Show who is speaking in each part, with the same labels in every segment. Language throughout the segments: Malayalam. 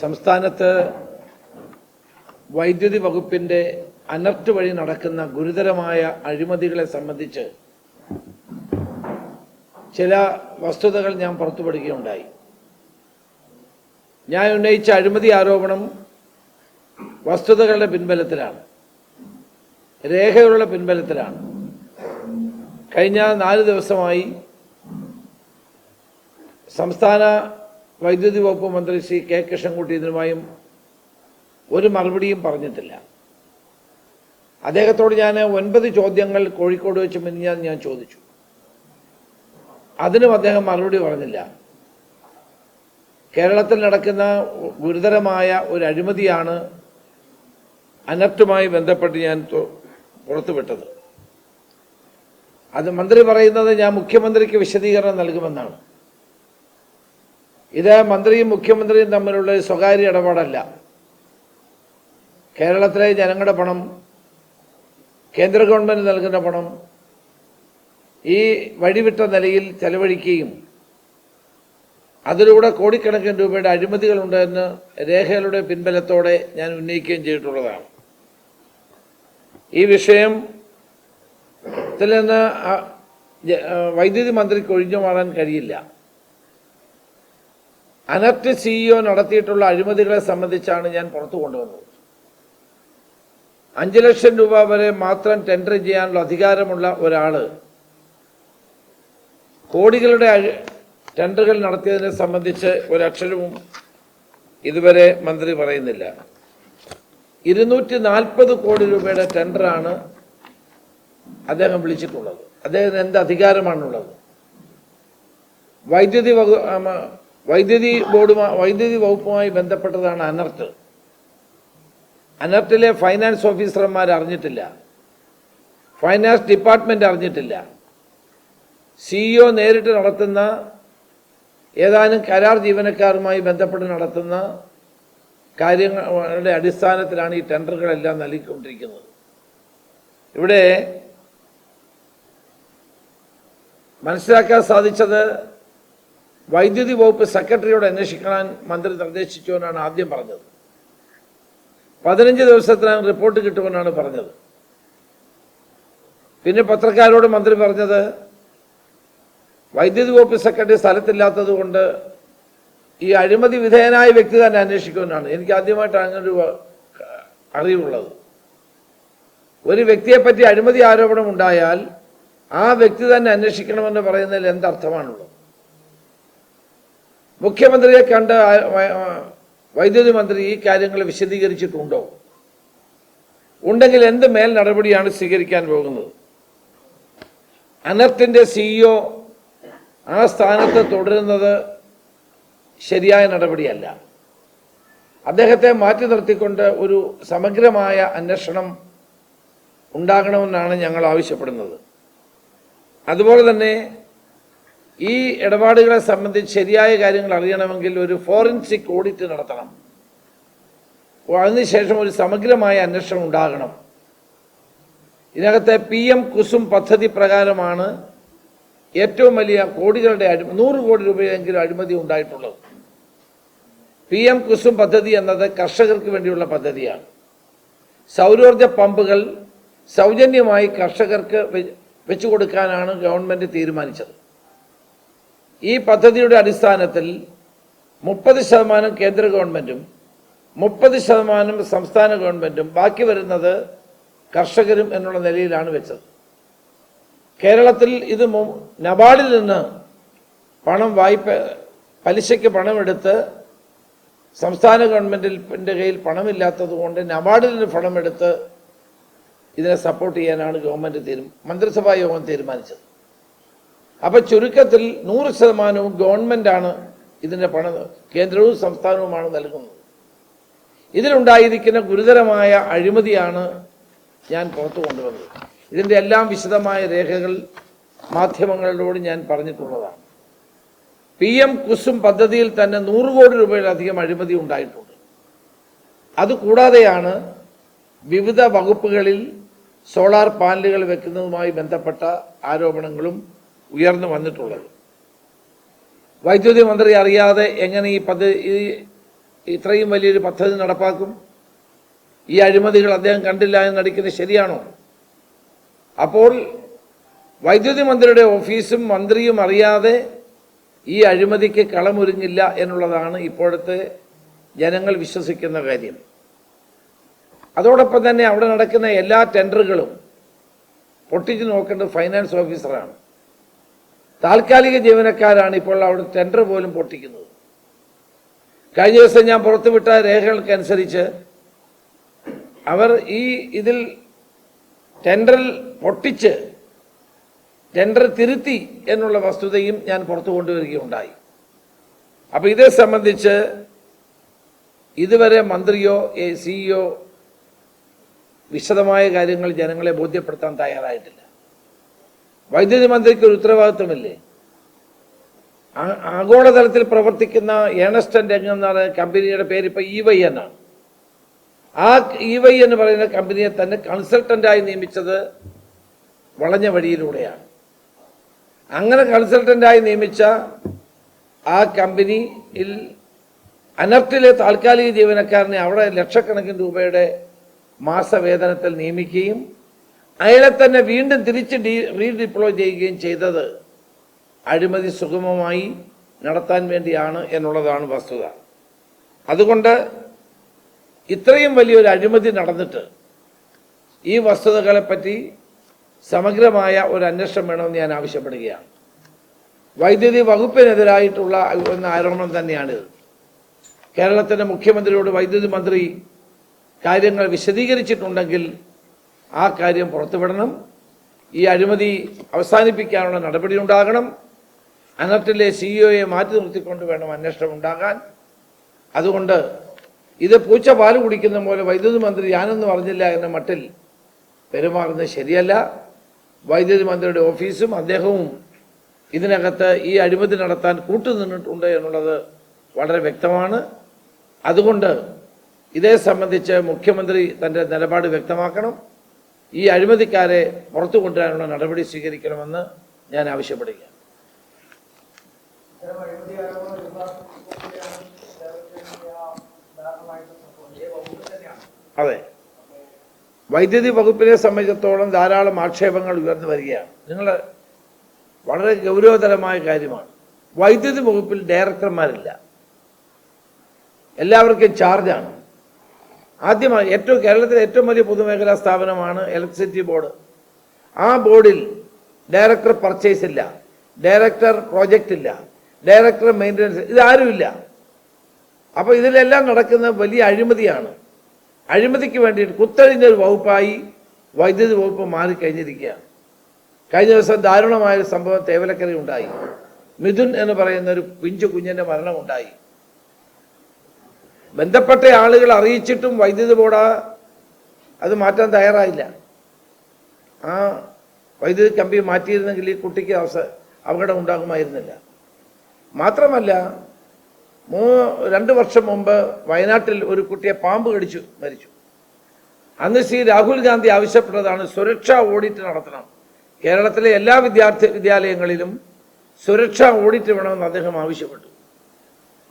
Speaker 1: സംസ്ഥാനത്ത് വൈദ്യുതി വകുപ്പിന്റെ അനർട്ട് വഴി നടക്കുന്ന ഗുരുതരമായ അഴിമതികളെ സംബന്ധിച്ച് ചില വസ്തുതകൾ ഞാൻ പുറത്തുപെടുകയുണ്ടായി ഞാൻ ഉന്നയിച്ച അഴിമതി ആരോപണം വസ്തുതകളുടെ പിൻബലത്തിലാണ്. രേഖകളുടെ പിൻബലത്തിലാണ്. കഴിഞ്ഞ നാല് ദിവസമായി സംസ്ഥാന വൈദ്യുതി വകുപ്പ് മന്ത്രി ശ്രീ കെ കൃഷ്ണൻകുട്ടി ഇതിനുമായും ഒരു മറുപടിയും പറഞ്ഞിട്ടില്ല. അദ്ദേഹത്തോട് ഞാൻ ഒൻപത് ചോദ്യങ്ങൾ കോഴിക്കോട് വെച്ച് മിനിഞ്ഞാൽ ഞാൻ ചോദിച്ചു. അതിനും അദ്ദേഹം മറുപടി പറഞ്ഞില്ല. കേരളത്തിൽ നടക്കുന്ന ഗുരുതരമായ ഒരു അഴിമതിയാണ് അനർട്ടുമായി ബന്ധപ്പെട്ട് ഞാൻ പുറത്തുവിട്ടത്. അത് മന്ത്രി പറയുന്നത് ഞാൻ മുഖ്യമന്ത്രിക്ക് വിശദീകരണം നൽകുമെന്നാണ്. ഇത് മന്ത്രിയും മുഖ്യമന്ത്രിയും തമ്മിലുള്ള ഒരു സ്വകാര്യ ഇടപാടല്ല. കേരളത്തിലെ ജനങ്ങളുടെ പണം കേന്ദ്ര ഗവൺമെന്റ് നൽകുന്ന പണം ഈ വഴിവിട്ട നിലയിൽ ചെലവഴിക്കുകയും അതിലൂടെ കോടിക്കണക്കിന് രൂപയുടെ അഴിമതികളുണ്ട് എന്ന് രേഖകളുടെ പിൻബലത്തോടെ ഞാൻ ഉന്നയിക്കുകയും ചെയ്തിട്ടുള്ളതാണ്. ഈ വിഷയം ത്തിൽ നിന്ന് വൈദ്യുതി മന്ത്രിക്ക് ഒഴിഞ്ഞു മാറാൻ കഴിയില്ല. അനർട്ട് സിഇഒ നടത്തിയിട്ടുള്ള അഴിമതികളെ സംബന്ധിച്ചാണ് ഞാൻ പുറത്തു കൊണ്ടുവന്നത്. അഞ്ച് ലക്ഷം രൂപ വരെ മാത്രം ടെൻഡർ ചെയ്യാനുള്ള അധികാരമുള്ള ഒരാൾ കോടികളുടെ ടെൻഡറുകൾ നടത്തിയതിനെ സംബന്ധിച്ച് ഒരക്ഷരവും ഇതുവരെ മന്ത്രി പറയുന്നില്ല. ഇരുന്നൂറ്റി നാൽപ്പത് കോടി രൂപയുടെ ടെൻഡറാണ് അദ്ദേഹം വിളിച്ചിട്ടുള്ളത്. അദ്ദേഹത്തിന് എന്ത് അധികാരമാണുള്ളത്? വൈദ്യുതി വകു ആമ, വൈദ്യുതി ബോർഡുമായി വൈദ്യുതി വകുപ്പുമായി ബന്ധപ്പെട്ടതാണ് അനർത്ത്. അനർത്തിലെ ഫൈനാൻസ് ഓഫീസർമാർ അറിഞ്ഞിട്ടില്ല. ഫൈനാൻസ് ഡിപ്പാർട്ട്മെന്റ് അറിഞ്ഞിട്ടില്ല. സിഇഒ നേരിട്ട് നടത്തുന്ന ഏതാനും കരാർ ജീവനക്കാരുമായി ബന്ധപ്പെട്ട് നടത്തുന്ന കാര്യങ്ങളുടെ അടിസ്ഥാനത്തിലാണ് ഈ ടെൻഡറുകളെല്ലാം നൽകിക്കൊണ്ടിരിക്കുന്നത്. ഇവിടെ മനസ്സിലാക്കാൻ സാധിച്ചത് വൈദ്യുതി വകുപ്പ് സെക്രട്ടറിയോട് അന്വേഷിക്കാൻ മന്ത്രി നിർദ്ദേശിച്ചു എന്നാണ് ആദ്യം പറഞ്ഞത്. പതിനഞ്ച് ദിവസത്തിനകം റിപ്പോർട്ട് കിട്ടുമെന്നാണ് പറഞ്ഞത്. പിന്നെ പത്രക്കാരോട് മന്ത്രി പറഞ്ഞത് വൈദ്യുതി വകുപ്പ് സെക്രട്ടറി സ്ഥലത്തില്ലാത്തത് കൊണ്ട് ഈ അഴിമതി വിധേയനായ വ്യക്തി തന്നെ അന്വേഷിക്കുമെന്നാണ്. എനിക്ക് ആദ്യമായിട്ടാണ് അങ്ങനൊരു അറിവുള്ളത്. ഒരു വ്യക്തിയെപ്പറ്റി അഴിമതി ആരോപണം ഉണ്ടായാൽ ആ വ്യക്തി തന്നെ അന്വേഷിക്കണമെന്ന് പറയുന്നതിൽ എന്തർത്ഥമാണുള്ളത്? മുഖ്യമന്ത്രിയെ കണ്ട് വൈദ്യുതി മന്ത്രി ഈ കാര്യങ്ങൾ വിശദീകരിച്ചിട്ടുണ്ടോ? ഉണ്ടെങ്കിൽ എന്ത് മേൽ നടപടിയാണ് സ്വീകരിക്കാൻ പോകുന്നത്? അനർത്തിന്റെ സിഇഒ ആ സ്ഥാനത്ത് തുടരുന്നത് ശരിയായ നടപടിയല്ല. അദ്ദേഹത്തെ മാറ്റി നിർത്തിക്കൊണ്ട് ഒരു സമഗ്രമായ അന്വേഷണം ഉണ്ടാകണമെന്നാണ് ഞങ്ങൾ ആവശ്യപ്പെടുന്നത്. അതുപോലെ തന്നെ ഈ ഇടപാടുകളെ സംബന്ധിച്ച് ശരിയായ കാര്യങ്ങൾ അറിയണമെങ്കിൽ ഒരു ഫോറൻസിക് ഓഡിറ്റ് നടത്തണം. അതിനുശേഷം ഒരു സമഗ്രമായ അന്വേഷണം ഉണ്ടാകണം. ഇതിനകത്തെ പി എം കുസും പദ്ധതി പ്രകാരമാണ് ഏറ്റവും വലിയ കോടികളുടെ അഴി നൂറ് കോടി രൂപയെങ്കിലും അഴിമതി ഉണ്ടായിട്ടുള്ളത്. പി എം കുസും പദ്ധതി എന്നത് കർഷകർക്ക് വേണ്ടിയുള്ള പദ്ധതിയാണ്. സൗരോർജ പമ്പുകൾ സൗജന്യമായി കർഷകർക്ക് വെച്ചു കൊടുക്കാനാണ് ഗവൺമെന്റ് തീരുമാനിച്ചത്. ഈ പദ്ധതിയുടെ അടിസ്ഥാനത്തിൽ മുപ്പത് ശതമാനം കേന്ദ്ര ഗവൺമെന്റും മുപ്പത് ശതമാനം സംസ്ഥാന ഗവൺമെന്റും ബാക്കി വരുന്നത് കർഷകരും എന്നുള്ള നിലയിലാണ് വെച്ചത്. കേരളത്തിൽ ഇത് നബാർഡിൽ നിന്ന് പണം വായ്പ പലിശയ്ക്ക് പണമെടുത്ത് സംസ്ഥാന ഗവൺമെന്റിന്റെ കയ്യിൽ പണമില്ലാത്തത് കൊണ്ട് നബാർഡിൽ നിന്ന് പണമെടുത്ത് ഇതിനെ സപ്പോർട്ട് ചെയ്യാനാണ് ഗവൺമെന്റ് തീരും മന്ത്രിസഭാ യോഗം തീരുമാനിച്ചത്. അപ്പൊ ചുരുക്കത്തിൽ നൂറ് ശതമാനവും ആണ് ഇതിന്റെ പണം കേന്ദ്രവും സംസ്ഥാനവുമാണ് നൽകുന്നത്. ഇതിലുണ്ടായിരിക്കുന്ന ഗുരുതരമായ അഴിമതിയാണ് ഞാൻ പുറത്തു കൊണ്ടുവന്നത്. ഇതിന്റെ എല്ലാം വിശദമായ രേഖകൾ മാധ്യമങ്ങളോട് ഞാൻ പറഞ്ഞിട്ടുള്ളതാണ്. പി എം കുസും പദ്ധതിയിൽ തന്നെ നൂറ് കോടി രൂപയിലധികം അഴിമതി ഉണ്ടായിട്ടുണ്ട്. അതുകൂടാതെയാണ് വിവിധ വകുപ്പുകളിൽ സോളാർ പാനലുകൾ വെക്കുന്നതുമായി ബന്ധപ്പെട്ട ആരോപണങ്ങളും ഉയർന്നു വന്നിട്ടുള്ളത്. വൈദ്യുതി മന്ത്രി അറിയാതെ എങ്ങനെ ഈ പദ്ധതി ഇത്രയും വലിയൊരു പദ്ധതി നടപ്പാക്കും? ഈ അഴിമതികൾ അദ്ദേഹം കണ്ടില്ല എന്ന് നടിക്കുന്നത് ശരിയാണോ? അപ്പോൾ വൈദ്യുതി മന്ത്രിയുടെ ഓഫീസും മന്ത്രിയും അറിയാതെ ഈ അഴിമതിക്ക് കളമൊരുങ്ങില്ല എന്നുള്ളതാണ് ഇപ്പോഴത്തെ ജനങ്ങൾ വിശ്വസിക്കുന്ന കാര്യം. അതോടൊപ്പം തന്നെ അവിടെ നടക്കുന്ന എല്ലാ ടെൻഡറുകളും പൊട്ടിച്ചു നോക്കേണ്ടത് ഫൈനാൻസ് ഓഫീസറാണ്. താൽക്കാലിക ജീവനക്കാരാണ് ഇപ്പോൾ അവിടെ ടെൻഡർ പോലും പൊട്ടിക്കുന്നത്. കഴിഞ്ഞ ദിവസം ഞാൻ പുറത്തുവിട്ട രേഖകൾക്കനുസരിച്ച് അവർ ഈ ഇതിൽ ടെൻഡറിൽ പൊട്ടിച്ച് ടെൻഡർ തിരുത്തി എന്നുള്ള വസ്തുതയും ഞാൻ പുറത്തു കൊണ്ടുവരികയുണ്ടായി. അപ്പോൾ ഇതേ സംബന്ധിച്ച് ഇതുവരെ മന്ത്രിയോ എ സിഇഒ വിശദമായ കാര്യങ്ങൾ ജനങ്ങളെ ബോധ്യപ്പെടുത്താൻ തയ്യാറായിട്ടില്ല. വൈദ്യുതി മന്ത്രിക്ക് ഒരു ഉത്തരവാദിത്വമില്ലേ? ആഗോളതലത്തിൽ പ്രവർത്തിക്കുന്ന ഏണസ്റ്റൻ രംഗം എന്ന് പറയുന്ന കമ്പനിയുടെ പേര് ഇപ്പൊ ഇ വൈ എൻ ആണ്. ആ ഇ വൈ എന്ന് പറയുന്ന കമ്പനിയെ തന്നെ കൺസൾട്ടന്റായി നിയമിച്ചത് വളഞ്ഞ വഴിയിലൂടെയാണ്. അങ്ങനെ കൺസൾട്ടന്റായി നിയമിച്ച ആ കമ്പനിയിൽ അനർട്ടിലെ താൽക്കാലിക ജീവനക്കാരനെ അവിടെ ലക്ഷക്കണക്കിന് രൂപയുടെ മാസവേതനത്തിൽ നിയമിക്കുകയും അയാളെ തന്നെ വീണ്ടും തിരിച്ച് ഡി റീഡിപ്ലോയ് ചെയ്യുകയും ചെയ്തത് അഴിമതി സുഗമമായി നടത്താൻ വേണ്ടിയാണ് എന്നുള്ളതാണ് വസ്തുത. അതുകൊണ്ട് ഇത്രയും വലിയൊരു അഴിമതി നടന്നിട്ട് ഈ വസ്തുതകളെപ്പറ്റി സമഗ്രമായ ഒരു അന്വേഷണം വേണമെന്ന് ഞാൻ ആവശ്യപ്പെടുകയാണ്. വൈദ്യുതി വകുപ്പിനെതിരായിട്ടുള്ള എന്ന ആരോപണം തന്നെയാണിത് കേരളത്തിന്റെ മുഖ്യമന്ത്രിയോട് വൈദ്യുതി മന്ത്രി കാര്യങ്ങൾ വിശദീകരിച്ചിട്ടുണ്ടെങ്കിൽ ആ കാര്യം പുറത്തുവിടണം. ഈ അഴിമതി അവസാനിപ്പിക്കാനുള്ള നടപടി ഉണ്ടാകണം അനർട്ടിലെ സിഇഒയെ മാറ്റി നിർത്തിക്കൊണ്ട് വേണം അന്വേഷണം ഉണ്ടാകാൻ. അതുകൊണ്ട് ഇത് പൂച്ച പാൽ കുടിക്കുന്ന പോലെ വൈദ്യുതി മന്ത്രി ഞാനൊന്നും അറിഞ്ഞില്ല എന്ന മട്ടിൽ പെരുമാറുന്നത് ശരിയല്ല. വൈദ്യുതി മന്ത്രിയുടെ ഓഫീസും അദ്ദേഹവും ഇതിനകത്ത് ഈ അഴിമതി നടത്താൻ കൂട്ടുനിന്നിട്ടുണ്ട് എന്നുള്ളത് വളരെ വ്യക്തമാണ്. അതുകൊണ്ട് ഇതേ സംബന്ധിച്ച് മുഖ്യമന്ത്രി തന്റെ നിലപാട് വ്യക്തമാക്കണം. ഈ അഴിമതിക്കാരെ പുറത്തു കൊണ്ടുവരാനുള്ള നടപടി സ്വീകരിക്കണമെന്ന് ഞാൻ ആവശ്യപ്പെടുകയാണ്.
Speaker 2: തന്നെയാണ്
Speaker 1: അതെ. വൈദ്യുതി വകുപ്പിനെ സംബന്ധിച്ചിടത്തോളം ധാരാളം ആക്ഷേപങ്ങൾ ഉയർന്നു വരികയാണ്. നിങ്ങൾ വളരെ ഗൗരവതരമായ കാര്യമാണ്. വൈദ്യുതി വകുപ്പിൽ ഡയറക്ടർമാരില്ല. എല്ലാവർക്കും ചാർജാണ് ആദ്യമായി ഏറ്റവും കേരളത്തിലെ ഏറ്റവും വലിയ പൊതുമേഖലാ സ്ഥാപനമാണ് ഇലക്ട്രിസിറ്റി ബോർഡ് ആ ബോർഡിൽ ഡയറക്ടർ പർച്ചേസ് ഇല്ല. ഡയറക്ടർ പ്രോജക്റ്റ് ഇല്ല. ഡയറക്ടർ മെയിന്റനൻസ് ഇതാരുമില്ല അപ്പോൾ ഇതിലെല്ലാം നടക്കുന്ന വലിയ അഴിമതിയാണ്. അഴിമതിക്ക് വേണ്ടിയിട്ട് കുത്തഴിഞ്ഞൊരു വകുപ്പായി വൈദ്യുതി വകുപ്പ് മാറിക്കഴിഞ്ഞിരിക്കുകയാണ് കഴിഞ്ഞ ദിവസം ദാരുണമായൊരു സംഭവം തേവലക്കരയുണ്ടായി മിഥുൻ എന്ന് പറയുന്ന ഒരു പിഞ്ചു കുഞ്ഞിന്റെ മരണം ഉണ്ടായി. ബന്ധപ്പെട്ട ആളുകൾ അറിയിച്ചിട്ടും വൈദ്യുതി ബോർഡ് അത് മാറ്റാൻ തയ്യാറായില്ല. ആ വൈദ്യുതി കമ്പി മാറ്റിയിരുന്നെങ്കിൽ ഈ കുട്ടിക്ക് അവസ അപകടം ഉണ്ടാകുമായിരുന്നില്ല. മാത്രമല്ല മൂ രണ്ട് വർഷം മുമ്പ് വയനാട്ടിൽ ഒരു കുട്ടിയെ പാമ്പ് കടിച്ചു മരിച്ചു. അന്ന് ശ്രീ രാഹുൽ ഗാന്ധി ആവശ്യപ്പെട്ടതാണ് സുരക്ഷാ ഓഡിറ്റ് നടത്തണം. കേരളത്തിലെ എല്ലാ വിദ്യാർത്ഥി വിദ്യാലയങ്ങളിലും സുരക്ഷാ ഓഡിറ്റ് വേണമെന്ന് അദ്ദേഹം ആവശ്യപ്പെട്ടു.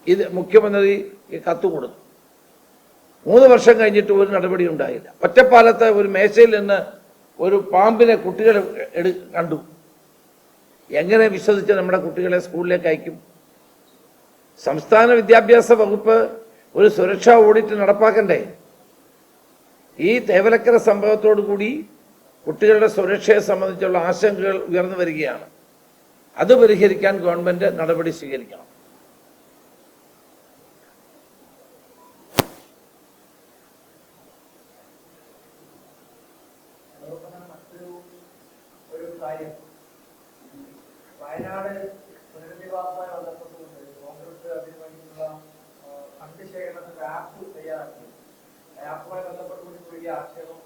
Speaker 1: ഇത് മുഖ്യമന്ത്രി കത്ത് കൊടുത്തു മൂന്ന് വർഷം കഴിഞ്ഞിട്ട് ഒരു നടപടി ഉണ്ടായില്ല ഒറ്റപ്പാലത്ത് ഒരു മേശയിൽ നിന്ന് ഒരു പാമ്പിനെ കുട്ടികൾ എടു കണ്ടു. എങ്ങനെ വിശ്വസിച്ച് നമ്മുടെ കുട്ടികളെ സ്കൂളിലേക്ക് അയക്കും? സംസ്ഥാന വിദ്യാഭ്യാസ വകുപ്പ് ഒരു സുരക്ഷാ ഓഡിറ്റ് നടപ്പാക്കണ്ടേ? ഈ തേവലക്കര സംഭവത്തോടു കൂടി കുട്ടികളുടെ സുരക്ഷയെ സംബന്ധിച്ചുള്ള ആശങ്കകൾ ഉയർന്നു വരികയാണ്. അത് പരിഹരിക്കാൻ ഗവൺമെന്റ് നടപടി സ്വീകരിക്കണം
Speaker 2: അതോടൊപ്പം തന്നെ മറ്റൊരു ഒരു കാര്യം വയനാട് പുനരധിവാസവുമായി ബന്ധപ്പെട്ടുകൊണ്ട് കോൺഗ്രസ് അതിനു വേണ്ടിയിട്ടുള്ള ആ, ഫണ്ട് ശേഖരണത്തിന് ആപ്പ് തയ്യാറാക്കി ആ ആപ്പുമായി ബന്ധപ്പെട്ടുകൊണ്ട് ഇപ്പോൾ വലിയ ആക്ഷേപം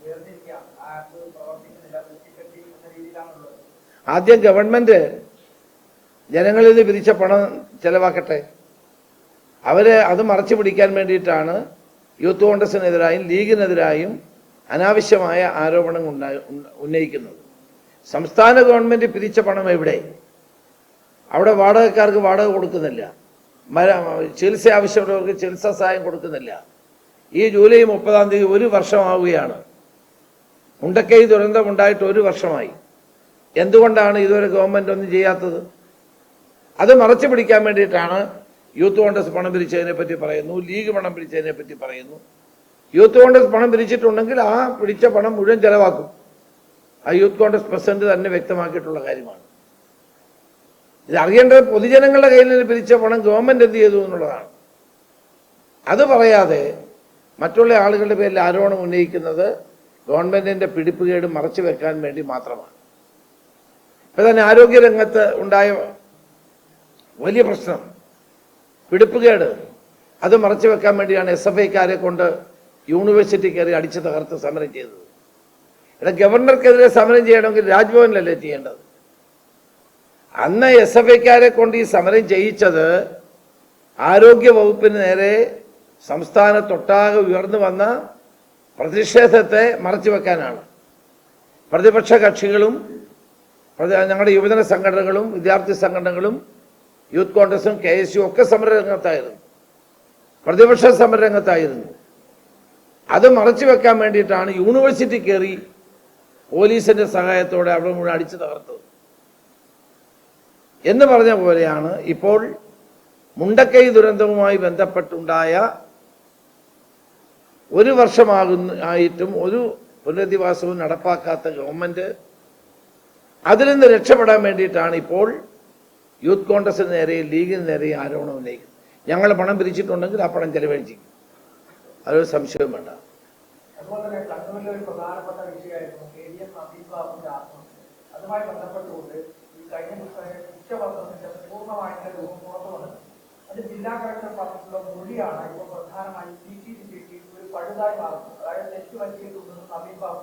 Speaker 2: ഉയർന്നിരിക്കുകയാണ് ആ ആപ്പ് പ്രവർത്തിക്കുന്നില്ല കുത്തിക്കെട്ടി എന്ന രീതിയിലാണുള്ളത്
Speaker 1: ആദ്യം ഗവൺമെന്റ് ജനങ്ങളിൽ നിന്ന് പിരിച്ച പണം ചെലവാക്കട്ടെ. അവരെ അത് മറച്ചു പിടിക്കാൻ വേണ്ടിയിട്ടാണ് യൂത്ത് കോൺഗ്രസിനെതിരായും ലീഗിനെതിരായും അനാവശ്യമായ ആരോപണങ്ങൾ ഉന്നയിക്കുന്നത്. സംസ്ഥാന ഗവൺമെന്റ് പിരിച്ച പണം എവിടെ? അവിടെ വാടകക്കാർക്ക് വാടക കൊടുക്കുന്നില്ല. ചികിത്സ ആവശ്യമുള്ളവർക്ക് ചികിത്സാ സഹായം കൊടുക്കുന്നില്ല. ഈ ജൂലൈ മുപ്പതാം തീയതി ഒരു വർഷമാവുകയാണ്. മുണ്ടക്കൈ ദുരന്തമുണ്ടായിട്ട് ഒരു വർഷമായി. എന്തുകൊണ്ടാണ് ഇതുവരെ ഗവൺമെന്റ് ഒന്നും ചെയ്യാത്തത്? അത് മറച്ചു പിടിക്കാൻ വേണ്ടിയിട്ടാണ് യൂത്ത് കോൺഗ്രസ് പണം പിരിച്ചതിനെ പറ്റി പറയുന്നു ലീഗ് പണം പിരിച്ചതിനെ പറ്റി പറയുന്നു. യൂത്ത് കോൺഗ്രസ് പണം പിരിച്ചിട്ടുണ്ടെങ്കിൽ ആ പിടിച്ച പണം മുഴുവൻ ചെലവാക്കും. ആ യൂത്ത് കോൺഗ്രസ് പ്രസിഡന്റ് തന്നെ വ്യക്തമാക്കിയിട്ടുള്ള കാര്യമാണ്. ഇത് അറിയേണ്ടത് പൊതുജനങ്ങളുടെ കയ്യിൽ നിന്ന് പിരിച്ച പണം ഗവൺമെന്റ് എന്ത് ചെയ്തു എന്നുള്ളതാണ്. അത് പറയാതെ മറ്റുള്ള ആളുകളുടെ പേരിൽ ആരോപണം ഉന്നയിക്കുന്നത് ഗവൺമെന്റിന്റെ പിടിപ്പുകേട് മറച്ചു വെക്കാൻ വേണ്ടി മാത്രമാണ്. ഇപ്പൊ തന്നെ ആരോഗ്യരംഗത്ത് ഉണ്ടായ വലിയ പ്രശ്നം. പിടിപ്പുകേട്. അത് മറച്ചു വെക്കാൻ വേണ്ടിയാണ് എസ് എഫ് ഐക്കാരെ കൊണ്ട് യൂണിവേഴ്സിറ്റി കയറി അടിച്ചു തകർത്ത് സമരം ചെയ്തത്. ഇവിടെ ഗവർണർക്കെതിരെ സമരം ചെയ്യണമെങ്കിൽ രാജ്ഭവനിലല്ലേ ചെയ്യേണ്ടത്? അന്ന് എസ് എഫ് ഐക്കാരെ കൊണ്ട് ഈ സമരം ചെയ്യിച്ചത് ആരോഗ്യ വകുപ്പിന് നേരെ സംസ്ഥാനത്തൊട്ടാകെ ഉയർന്നു വന്ന പ്രതിഷേധത്തെ മറച്ചു വെക്കാനാണ്. പ്രതിപക്ഷ കക്ഷികളും ഞങ്ങളുടെ യുവജന സംഘടനകളും വിദ്യാർത്ഥി സംഘടനകളും യൂത്ത് കോൺഗ്രസും കെ എസ് യു ഒക്കെ സമരരംഗത്തായിരുന്നു. പ്രതിപക്ഷ സമരരംഗത്തായിരുന്നു. അത് മറച്ചു വെക്കാൻ വേണ്ടിയിട്ടാണ് യൂണിവേഴ്സിറ്റി കയറി പോലീസിന്റെ സഹായത്തോടെ അവിടെ മുഴുവൻ അടിച്ചു തകർത്തത്. എന്ന് പറഞ്ഞ പോലെയാണ് ഇപ്പോൾ മുണ്ടക്കൈ ദുരന്തവുമായി ബന്ധപ്പെട്ടുണ്ടായ ഒരു വർഷമാകുന്ന ആയിട്ടും ഒരു പുനരധിവാസവും നടപ്പാക്കാത്ത ഗവൺമെന്റ് അതിൽ നിന്ന് രക്ഷപ്പെടാൻ വേണ്ടിയിട്ടാണ് ഇപ്പോൾ യൂത്ത് കോൺഗ്രസിന് നേരെയും ലീഗിന് നേരെയും ആരോപണം ഉന്നയിക്കുന്നത്. ഞങ്ങൾ പണം പിരിച്ചിട്ടുണ്ടെങ്കിൽ ആ പണം ചെലവഴിച്ചിരിക്കും അതൊരു സംശയവും വേണ്ട.
Speaker 2: അതുമായി ഈ കഴിഞ്ഞ ജില്ലാ മൊഴിയാണ് ഇപ്പോൾ പ്രധാനമായി ടി സിക്ക് ഒരു പഴുതായി മാറുന്നത് അതായത് തെറ്റ് പറ്റിയിട്ടുണ്ടെന്ന് നബീബ് ബാബു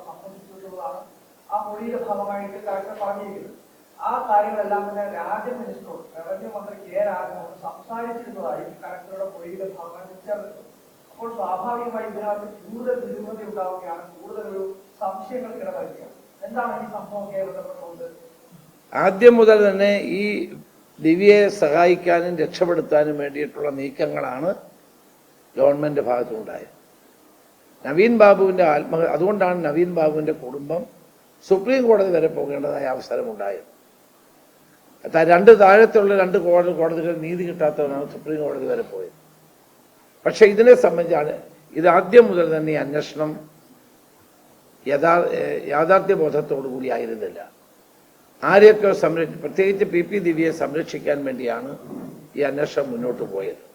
Speaker 2: ആ മൊഴിയുടെ ഭാഗമായിട്ട് കളക്ടർ പറഞ്ഞിരിക്കുന്നത്. ആ കാര്യങ്ങളെല്ലാം തന്നെ രാജ്യ മിനിസ്റ്ററോട് റവന്യൂ മന്ത്രി കെ രാജനോട് സംസാരിച്ചിരുന്നതായി കളക്ടറുടെ മൊഴിയുടെ ഭാഗമായി ഉച്ചറിഞ്ഞു അപ്പോൾ സ്വാഭാവികമായി ഇതിനകത്ത് കൂടുതൽ ദുരിതം ഉണ്ടാവുകയാണ് കൂടുതൽ ഒരു സംശയങ്ങൾ ഇടപെടുക എന്താണ് ഈ സംഭവം ബന്ധപ്പെട്ടുകൊണ്ട്?
Speaker 1: ആദ്യം മുതൽ തന്നെ ഈ ദിവ്യയെ സഹായിക്കാനും രക്ഷപ്പെടുത്താനും വേണ്ടിയിട്ടുള്ള നീക്കങ്ങളാണ് ഗവൺമെന്റ് ഭാഗത്തുണ്ടായത്. നവീൻ ബാബുവിന്റെ ആത്മഹ അതുകൊണ്ടാണ് നവീൻ ബാബുവിന്റെ കുടുംബം സുപ്രീം കോടതി വരെ പോകേണ്ടതായ അവസരമുണ്ടായത് ത- രണ്ട് താഴത്തുള്ള രണ്ട് കോടതി കോടതികൾ നീതി കിട്ടാത്തവരാണ് സുപ്രീം കോടതി വരെ പോയത്. പക്ഷെ ഇതിനെ സംബന്ധിച്ചാണ് ഇത് ആദ്യം മുതൽ തന്നെ അന്വേഷണം യഥാ യാഥാർത്ഥ്യബോധത്തോടു കൂടി ആയിരുന്നില്ല. ആരെയൊക്കെ സംരക്ഷി പ്രത്യേകിച്ച് പി പി ദിവ്യയെ സംരക്ഷിക്കാൻ വേണ്ടിയാണ് ഈ അന്വേഷണം മുന്നോട്ട് പോയത്.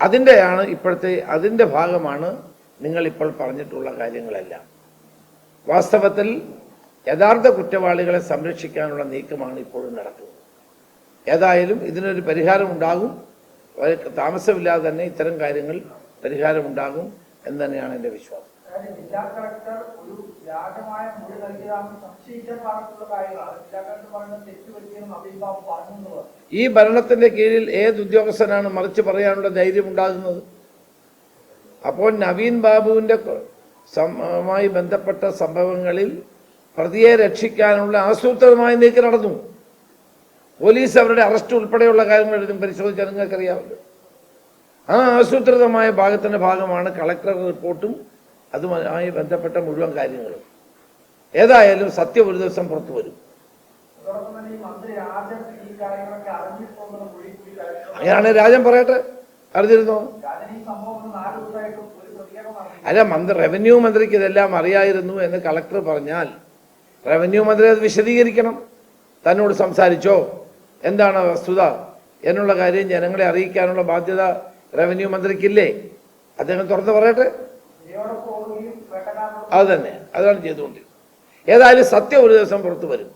Speaker 1: അതിന്റെയാണ് ഇപ്പോഴത്തെ അതിന്റെ ഭാഗമാണ് നിങ്ങളിപ്പോൾ പറഞ്ഞിട്ടുള്ള കാര്യങ്ങളെല്ലാം. വാസ്തവത്തിൽ യഥാർത്ഥ കുറ്റവാളികളെ സംരക്ഷിക്കാനുള്ള നീക്കമാണ് ഇപ്പോഴും നടക്കുന്നത്. ഏതായാലും ഇതിനൊരു പരിഹാരം ഉണ്ടാകും. വളരെ താമസമില്ലാതെ തന്നെ ഇത്തരം കാര്യങ്ങൾ പരിഹാരമുണ്ടാകും എന്ന് തന്നെയാണ് എന്റെ വിശ്വാസം. ഈ ഭരണത്തിന്റെ കീഴിൽ ഏത് ഉദ്യോഗസ്ഥനാണ് മറിച്ച് പറയാനുള്ള ധൈര്യം ഉണ്ടാകുന്നത്? അപ്പോൾ നവീൻ ബാബുവിന്റെ മായി ബന്ധപ്പെട്ട സംഭവങ്ങളിൽ പ്രതിയെ രക്ഷിക്കാനുള്ള ആസൂത്രിതമായ നീക്കം നടന്നു. പോലീസ് അവരുടെ അറസ്റ്റ് ഉൾപ്പെടെയുള്ള കാര്യങ്ങൾ എടുത്തും പരിശോധിച്ചാൽ നിങ്ങൾക്കറിയാമല്ലോ ആ ആസൂത്രിതമായ ഭാഗത്തിന്റെ ഭാഗമാണ് കളക്ടർ റിപ്പോർട്ടും അതുമായി ബന്ധപ്പെട്ട മുഴുവൻ കാര്യങ്ങളും. ഏതായാലും സത്യം ഒരു ദിവസം പുറത്തു വരും. അങ്ങനെയാണ് രാജൻ പറയട്ടെ? അറിഞ്ഞിരുന്നോ? അല്ല മന്ത്രി റവന്യൂ മന്ത്രിക്ക് ഇതെല്ലാം അറിയായിരുന്നു എന്ന് കളക്ടർ പറഞ്ഞാൽ റവന്യൂ മന്ത്രി അത് വിശദീകരിക്കണം. തന്നോട് സംസാരിച്ചോ. എന്താണ് വസ്തുത? എന്നുള്ള കാര്യം ജനങ്ങളെ അറിയിക്കാനുള്ള ബാധ്യത റവന്യൂ മന്ത്രിക്കില്ലേ? അദ്ദേഹം തുറന്ന് പറയട്ടെ. അത് തന്നെ. അതാണ് ചെയ്തുകൊണ്ടിരുന്നത്. ഏതായാലും സത്യം ഒരു ദിവസം പുറത്തു വരും.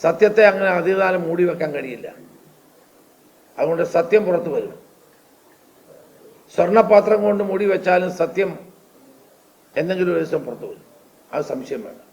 Speaker 1: സത്യത്തെ അങ്ങനെ അധികകാലം മൂടി വെക്കാൻ കഴിയില്ല. അതുകൊണ്ട് സത്യം പുറത്തു വരും. സ്വർണപാത്രം കൊണ്ട് മൂടി വെച്ചാലും സത്യം എന്തെങ്കിലും ഒരു ദിവസം പുറത്തു വരും. അത് സംശയം വേണ്ട.